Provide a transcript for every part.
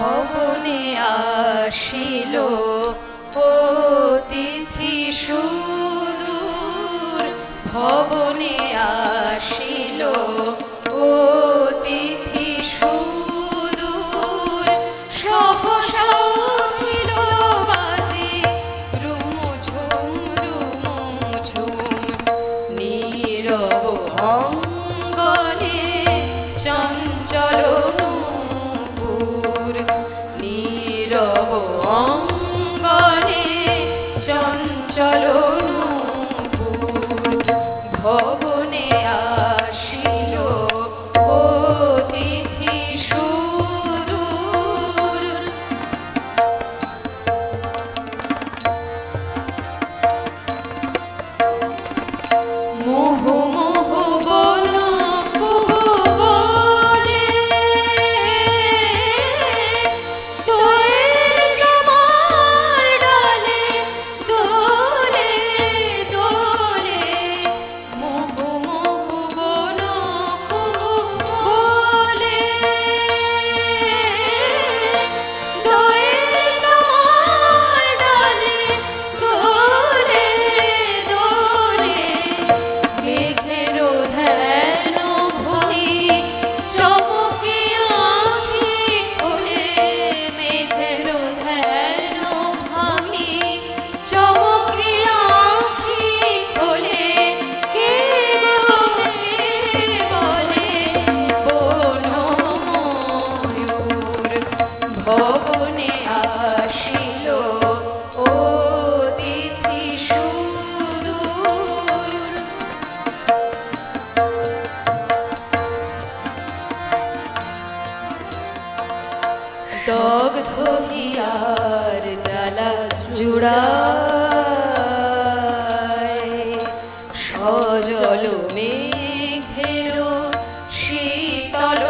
ভবনে আসিল অতিথি সুদূর। ভবনে আসিল অতিথি সুদূর। সহসা উঠিল বাজে রুমুঝুম রুমুঝুম। নীরব অঙ্গনে চঞ্চল ধহিয়ার জ্বালা জুড়ায়। সজল মেঘের শীতল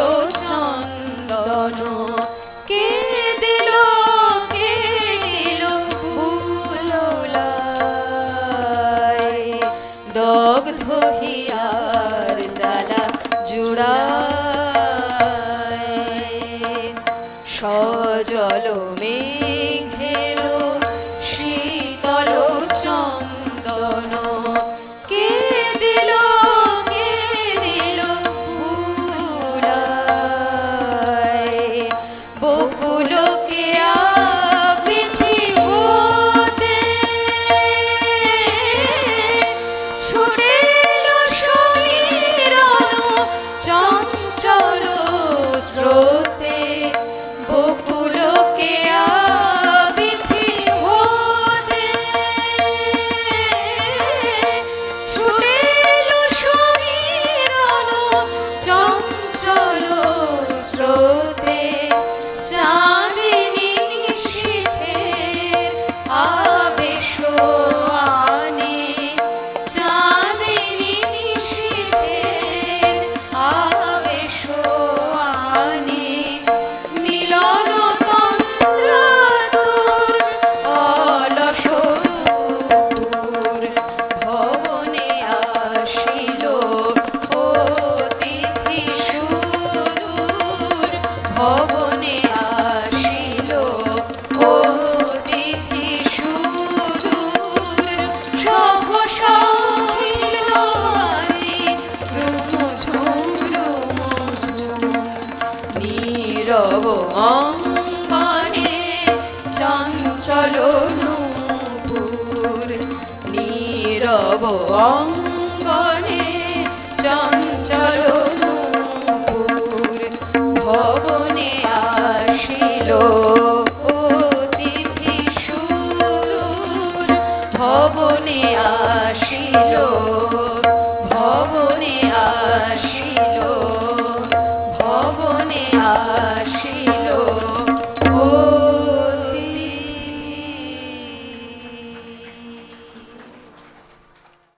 চন্দন কে দিল কে দিল বুলায় দগ্ধ হিয়ার জালা জুড়া মেঘের শীতল চন্দন। কে দিল কে দিল বকুল কেয়া চঞ্চল স্রোতে। বকুল চলো নূপুর নীরব অঙ্গনে চঞ্চল নূপুর ভবনে আসিল অতিথি সুর ভবনে আসিল ভবনে আসিল ভবনে আসিল